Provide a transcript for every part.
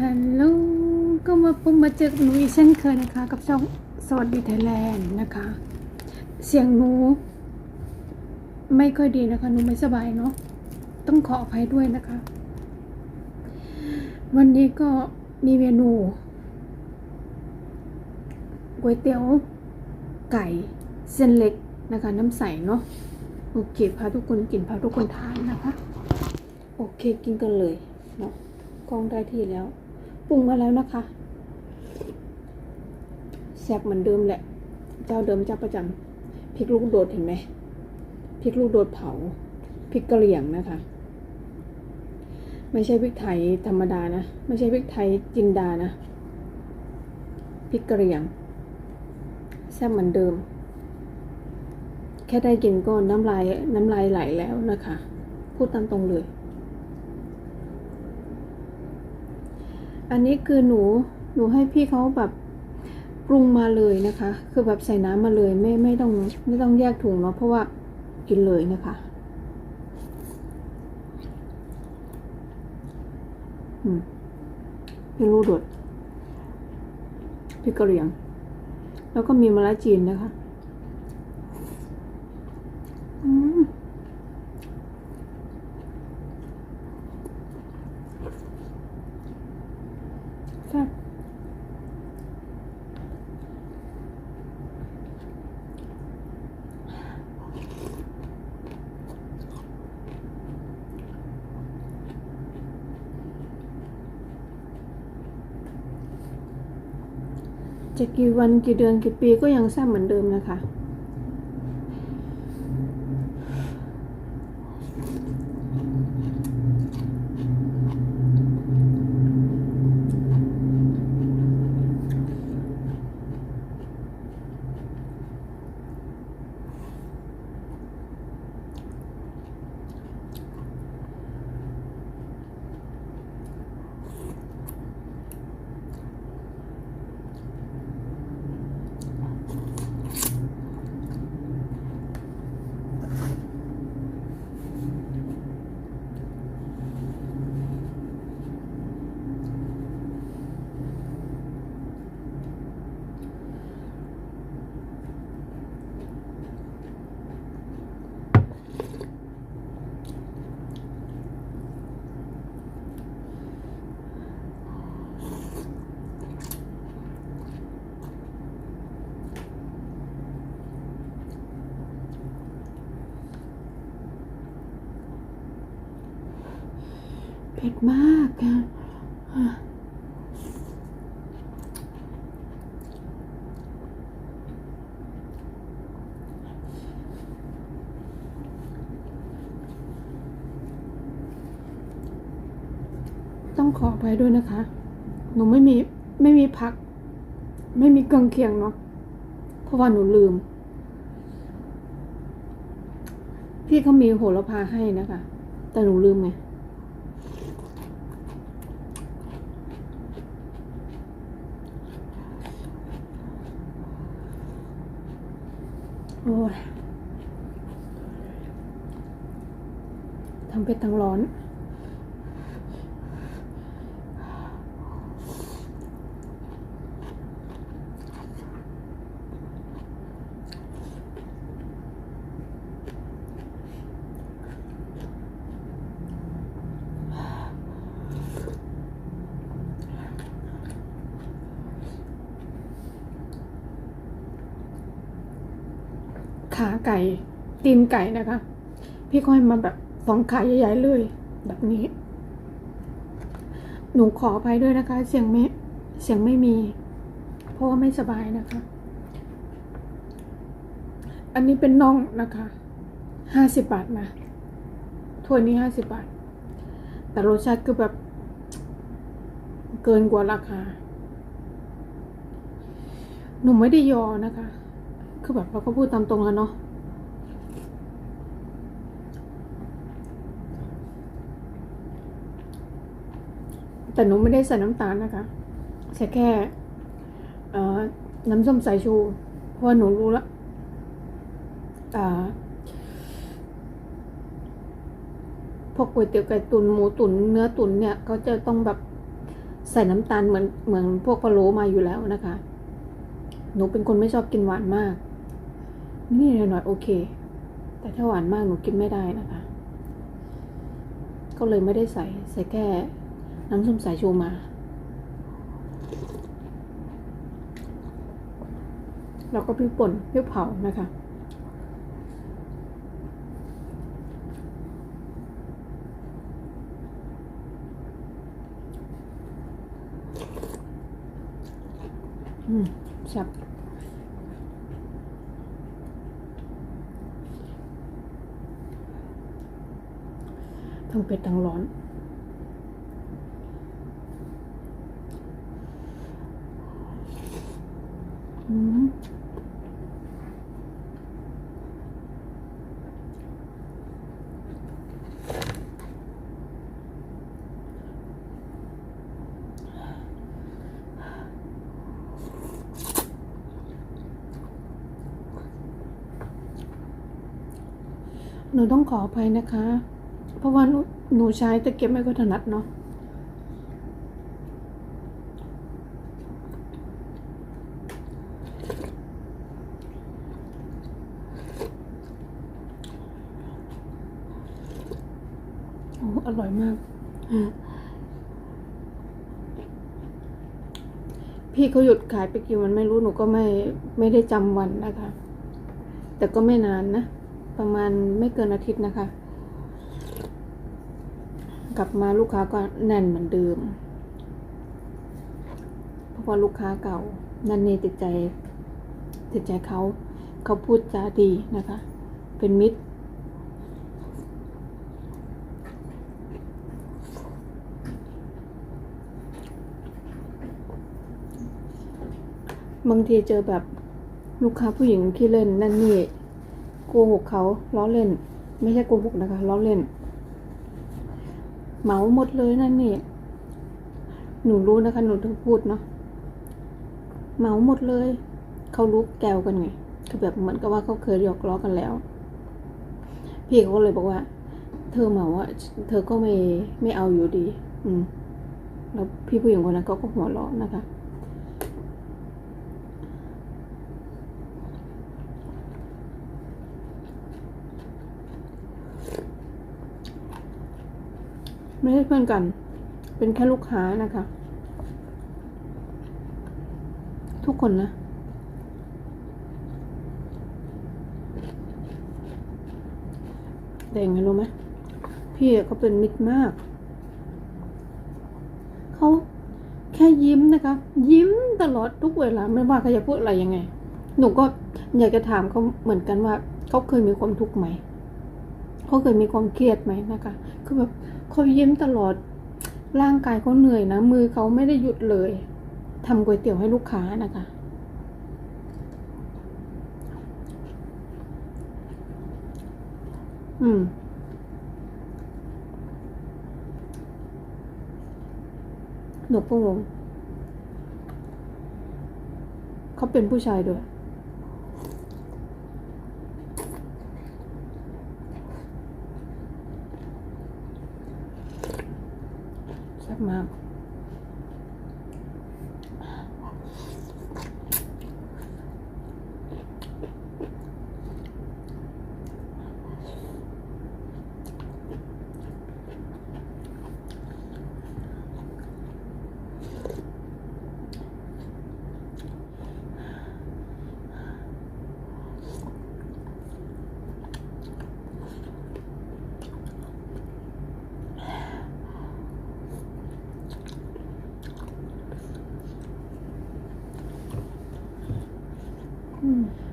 ฮัลโหลก็มาปุ๊บมาเจอกับหนูอีกเช่นเคยนะคะ กับช่องสวัสดีไทยแลนด์นะคะ เสียงหนู ไม่ค่อยดีนะคะหนูไม่สบายเนาะต้องขออภัยด้วยนะคะ วันนี้ก็มีเมนูก๋วยเตี๋ยวไก่เส้นเล็กนะคะ น้ำใสเนาะโอเคพาทุกคนกินพาทุกคนทานนะคะ โอเคกินกันเลยเนาะกล้องได้ที่แล้ว รุงมาแล้วนะคะแซ่บเหมือนเดิมแหละ เจ้าเดิมเจ้าประจำพริกลูกโดดเห็นไหมพริกลูกโดดเผาพริกกระเหรี่ยงนะคะ ไม่ใช่พริกไทยธรรมดานะ ไม่ใช่พริกไทยจินดานะพริกกระเหรี่ยงแซ่บเหมือนเดิม แค่ได้กินก็น้ำลายน้ำลายไหลแล้วนะคะ พูดตามตรงเลย อันนี้คือหนูหนูให้พี่เขาแบบปรุงมาเลยนะคะ คือแบบใส่น้ำมาเลยไม่ไม่ต้องไม่ต้องแยกถุงเนาะเพราะว่ากินเลยนะคะอืมพี่รูดดพี่กระเหรียง แล้วก็มีมะระจีนนะคะ อืม แซ่บ จะกี่วันกี่เดือนกี่ปีก็ยังแซ่บเหมือนเดิมนะคะ ผ็ดมากอะต้องขออภัยด้วยนะคะ หนูไม่มีไม่มีพัก ไม่มีเครื่องเคียงเนาะ เพราะว่าหนูลืม พี่เขามีโหระพาให้นะคะ แต่หนูลืมไง โอ้ยทั้งเผ็ดทั้งร้อน ขาไก่ตีนไก่นะคะ พี่ก็ให้มาแบบสองขาใหญ่ๆเลยแบบนี้ หนูขออภัยด้วยนะคะ เสียงไม่เสียงไม่มี เพราะว่าไม่สบายนะคะ อันนี้เป็นน่องนะคะห้าสิบบาทนะถ้วยนี้ห้าสิบบาท แต่รสชาติคือแบบ เกินกว่าราคา หนูไม่ได้ยอนะคะ คือแบบเราก็พูดตามตรงแล้วเนาะแต่หนูไม่ได้ใส่น้ำตาลนะคะใส่แค่เอ่อน้ำส้มสายชู เพราะว่าหนูรู้แล้วอ่าพวกก๋วยเตี๋ยวไก่ตุนหมูตุนเนื้อตุนเนี่ยเขาจะต้องแบบใส่น้ำตาลเหมือนเหมือนพวกพะโล้มาอยู่แล้วนะคะ หนูเป็นคนไม่ชอบกินหวานมาก นี่หน่อยๆโอเค แต่ถ้าหวานมากหนูกินไม่ได้นะคะ ก็เลยไม่ได้ใส่ใส่แค่น้ำส้มสายชูมา แล้วก็พริกป่นพริกเผานะคะอืมแซ่บ ทั้งเผ็ดทั้งร้อน อืมหนูต้องขออภัยนะคะ เพราะว่าหนูหนูใช้ตะเกียบไม่ก็ถนัดเนาะโอ้อร่อยมาก พี่เขาหยุดขายไปกี่วันไม่รู้หนูก็ไม่ไม่ได้จำวันนะคะ แต่ก็ไม่นานนะ ประมาณไม่เกินอาทิตย์นะคะ กลับมาลูกค้าก็แน่นเหมือนเดิม เพราะว่าลูกค้าเก่า นั่นเนี่ติดใจ ติดใจเขา เขาพูดจาดีนะคะ เป็นมิตร บางทีเจอแบบลูกค้าผู้หญิงที่เล่นนั่นนี่โกหกเขาล้อเล่น ไม่ใช่โกหกนะคะล้อเล่น เหมาหมดเลยนั่นนี่ หนูรู้นะคะ หนูถึงพูดเนาะ เหมาหมดเลย เขารู้แกวกันไงคือแบบเหมือนกับว่าเขาเคยหยอกล้อกันแล้ว พี่เขาเลยบอกว่า เธอเหมาว่าเธอก็ไม่ไม่เอาอยู่ดี อืม แล้วพี่ผู้หญิงคนนั้นเขาก็หัวเราะนะคะ ไม่ใช่เพื่อนกัน เป็นแค่ลูกค้านะคะ ทุกคนนะ แต่ยังไงรู้ไหมพี่เขาเป็นมิตรมาก เขาแค่ยิ้มนะคะ ยิ้มตลอดทุกเวลาไม่ว่าเขาจะพูดอะไรยังไง หนูก็อยากจะถามเขาเหมือนกันว่าเขาเคยมีความทุกข์ไหมเขาเคยมีความเครียดไหมนะคะ คือแบบเขายิ้มตลอด ร่างกายเขาเหนื่อยนะ มือเขาไม่ได้หยุดเลยทำก๋วยเตี๋ยวให้ลูกค้านะคะ อืมหนูก็งงเขาเป็นผู้ชายด้วย แ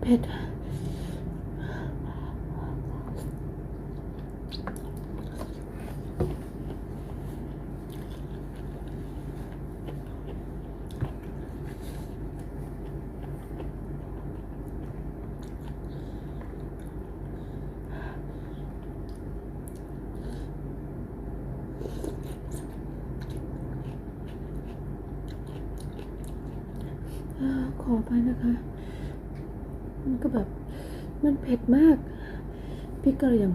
เผ็ดขอไปนะคะ มันก็แบบ มันเผ็ดมากพริกกระเลยยัง